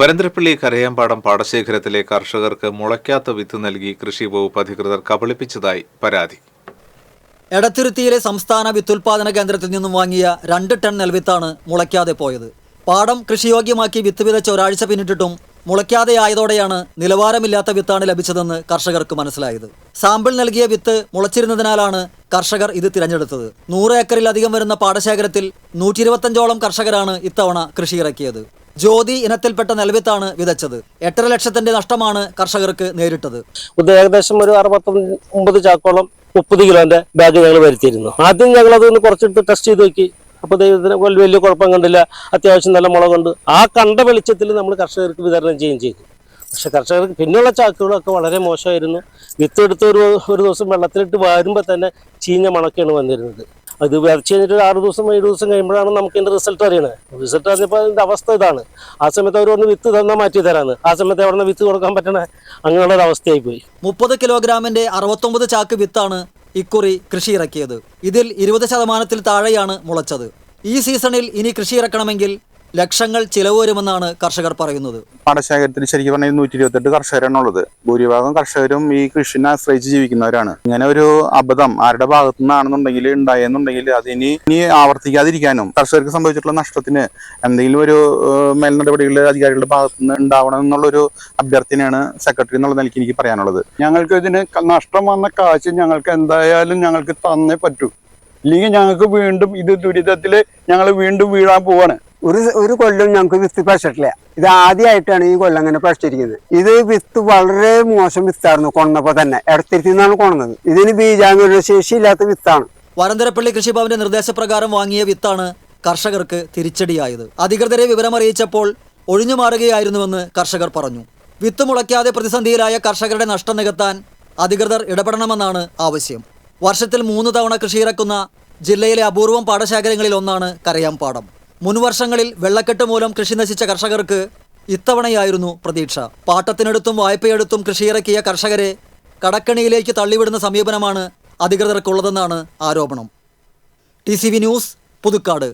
വരന്തരപ്പള്ളി കരയാമ്പാടം പാടശേഖരത്തിലെ കർഷകർക്ക് മുളയ്ക്കാത്ത വിത്ത് നൽകി കൃഷി വകുപ്പ് അധികൃതർ കബളിപ്പിച്ചതായി പരാതി. എടത്തിരുത്തിയിലെ സംസ്ഥാന വിത്തുൽപാദന കേന്ദ്രത്തിൽ നിന്നും വാങ്ങിയ രണ്ട് ടൺ നെൽവിത്താണ് മുളയ്ക്കാതെ പോയത്. പാടം കൃഷിയോഗ്യമാക്കി വിത്ത് വിതച്ച ഒരാഴ്ച പിന്നിട്ടിട്ടും മുളയ്ക്കാതെ ആയതോടെയാണ് നിലവാരമില്ലാത്ത വിത്താണ് ലഭിച്ചതെന്ന് കർഷകർക്ക് മനസ്സിലായത്. സാമ്പിൾ നൽകിയ വിത്ത് മുളച്ചിരുന്നതിനാലാണ് കർഷകർ ഇത് തിരഞ്ഞെടുത്തത്. നൂറ് ഏക്കറിലധികം വരുന്ന പാടശേഖരത്തിൽ നൂറ്റി ഇരുപത്തഞ്ചോളം കർഷകരാണ് ഇത്തവണ കൃഷി ഇറക്കിയത് ജ്യോതി ഇനത്തിൽപ്പെട്ട നെൽവിത്താണ് വിതച്ചത്. എട്ടര ലക്ഷത്തിന്റെ നഷ്ടമാണ് കർഷകർക്ക് നേരിട്ടത്. ഏകദേശം ഒരു അറുപത്തൊമ്പത് ചാക്കോളം മുപ്പത് കിലോന്റെ ബാഗ് ഞങ്ങൾ വരുത്തിയിരുന്നു. ആദ്യം ഞങ്ങൾ അതൊന്ന് കുറച്ചെടുത്ത് ടെസ്റ്റ് ചെയ്ത് നോക്കി. അപ്പോൾ ദൈവത്തിന് വലിയ കുഴപ്പം കണ്ടില്ല. അത്യാവശ്യം നല്ല മുളകുണ്ട് ആ കണ്ട വെളിച്ചത്തിൽ നമ്മൾ കർഷകർക്ക് വിതരണം ചെയ്യുകയും ചെയ്തു. പക്ഷെ കർഷകർക്ക് പിന്നെയുള്ള ചാക്കുകളൊക്കെ വളരെ മോശമായിരുന്നു. വിത്തെടുത്ത് ഒരു ഒരു ദിവസം വെള്ളത്തിലിട്ട് വാരുമ്പോൾ തന്നെ ചീഞ്ഞ മണക്കാണ് വന്നിരുന്നത്. അത് വിതച്ച് കഴിഞ്ഞിട്ട് ഒരു ആറ് ദിവസം ഏഴ് ദിവസം കഴിയുമ്പോഴാണ് നമുക്ക് ഇതിന്റെ റിസൾട്ട് അറിയണത്. റിസൾട്ട് അറിഞ്ഞപ്പോൾ അതിന്റെ അവസ്ഥ ഇതാണ്. ആ സമയത്ത് അവർ ഒന്ന് വിത്ത് തന്നാൽ മാറ്റി തരാന്ന്. ആ സമയത്ത് എവിടെ വിത്ത് കൊടുക്കാൻ പറ്റണ? അങ്ങനെയുള്ള ഒരു അവസ്ഥയായി പോയി. മുപ്പത് കിലോഗ്രാമിന്റെ അറുപത്തൊമ്പത് ചാക്ക് വിത്താണ് ഇക്കുറി കൃഷി ഇറക്കിയത്. ഇതിൽ ഇരുപത് ശതമാനത്തിൽ താഴെയാണ് മുളച്ചത്. ഈ സീസണിൽ ഇനി കൃഷി ഇറക്കണമെങ്കിൽ ലക്ഷങ്ങൾ ചിലവ് വരുമെന്നാണ് കർഷകർ പറയുന്നത്. പാടശേഖരത്തിൽ ശരിക്കും പറഞ്ഞാൽ നൂറ്റി ഇരുപത്തെട്ട് കർഷകരാണുള്ളത് ഭൂരിഭാഗം കർഷകരും ഈ കൃഷിനെ ആശ്രയിച്ച് ജീവിക്കുന്നവരാണ്. ഇങ്ങനെ ഒരു അബദ്ധം ആരുടെ ഭാഗത്തു നിന്നാണെന്നുണ്ടെങ്കിൽ ഉണ്ടായെന്നുണ്ടെങ്കിൽ അതിനി ഇനി ആവർത്തിക്കാതിരിക്കാനും കർഷകർക്ക് സംഭവിച്ചിട്ടുള്ള നഷ്ടത്തിന് എന്തെങ്കിലും ഒരു മേൽ നടപടികൾ അധികാരികളുടെ ഭാഗത്തു നിന്ന് ഉണ്ടാവണം എന്നുള്ളൊരു അഭ്യർത്ഥനയാണ് സെക്രട്ടറി എന്നുള്ള നിലയ്ക്ക് എനിക്ക് പറയാനുള്ളത്. ഞങ്ങൾക്ക് ഇതിന് നഷ്ടം വന്ന കാശ് ഞങ്ങൾക്ക് എന്തായാലും ഞങ്ങൾക്ക് തന്നേ പറ്റൂ. ഇല്ലെങ്കിൽ ഞങ്ങൾക്ക് വീണ്ടും ഇത് ദുരിതത്തിൽ ഞങ്ങൾ വീണ്ടും വീഴാൻ പോവാണ്. ഒരു ഒരു കൊല്ലം ഞങ്ങൾക്ക് വിത്ത് പശിട്ടില്ല ഇത് ആദ്യമായിട്ടാണ് ഈ കൊല്ലം അങ്ങനെ പശിച്ചിരിക്കുന്നത് ഇത് വിത്ത് വളരെ മോശം വിത്തായിരുന്നു കൊണ്ടപ്പോൾ തന്നെ. ഇടത്തിരുത്തി നിന്നാണ് കൊണ്ടത് ഇതിന് ബീജാങ്കുല ശേഷിയില്ലാത്ത വിത്താണ്. വരന്തരപ്പള്ളി കൃഷിഭവന്റെ നിർദ്ദേശപ്രകാരം വാങ്ങിയ വിത്താണ് കർഷകർക്ക് തിരിച്ചടിയായത്. അധികൃതരെ വിവരമറിയിച്ചപ്പോൾ ഒഴിഞ്ഞു മാറുകയായിരുന്നുവെന്ന് കർഷകർ പറഞ്ഞു. വിത്ത് മുളയ്ക്കാതെ പ്രതിസന്ധിയിലായ കർഷകരുടെ നഷ്ടം നികത്താൻ അധികൃതർ ഇടപെടണമെന്നാണ് ആവശ്യം. വർഷത്തിൽ മൂന്ന് തവണ കൃഷിയിറക്കുന്ന ജില്ലയിലെ അപൂർവം പാടശേഖരങ്ങളിൽ ഒന്നാണ് കരയാമ്പാടം മുൻവർഷങ്ങളിൽ വെള്ളക്കെട്ട് മൂലം കൃഷി നശിച്ച കർഷകർക്ക് ഇത്തവണയായിരുന്നു പ്രതീക്ഷ. പാട്ടത്തിനെടുത്തും വായ്പയെടുത്തും കൃഷിയിറക്കിയ കർഷകരെ കടക്കണിയിലേക്ക് തള്ളിവിടുന്ന സമീപനമാണ് അധികൃതർക്കുള്ളതെന്നാണ് ആരോപണം. T news Puthukkad.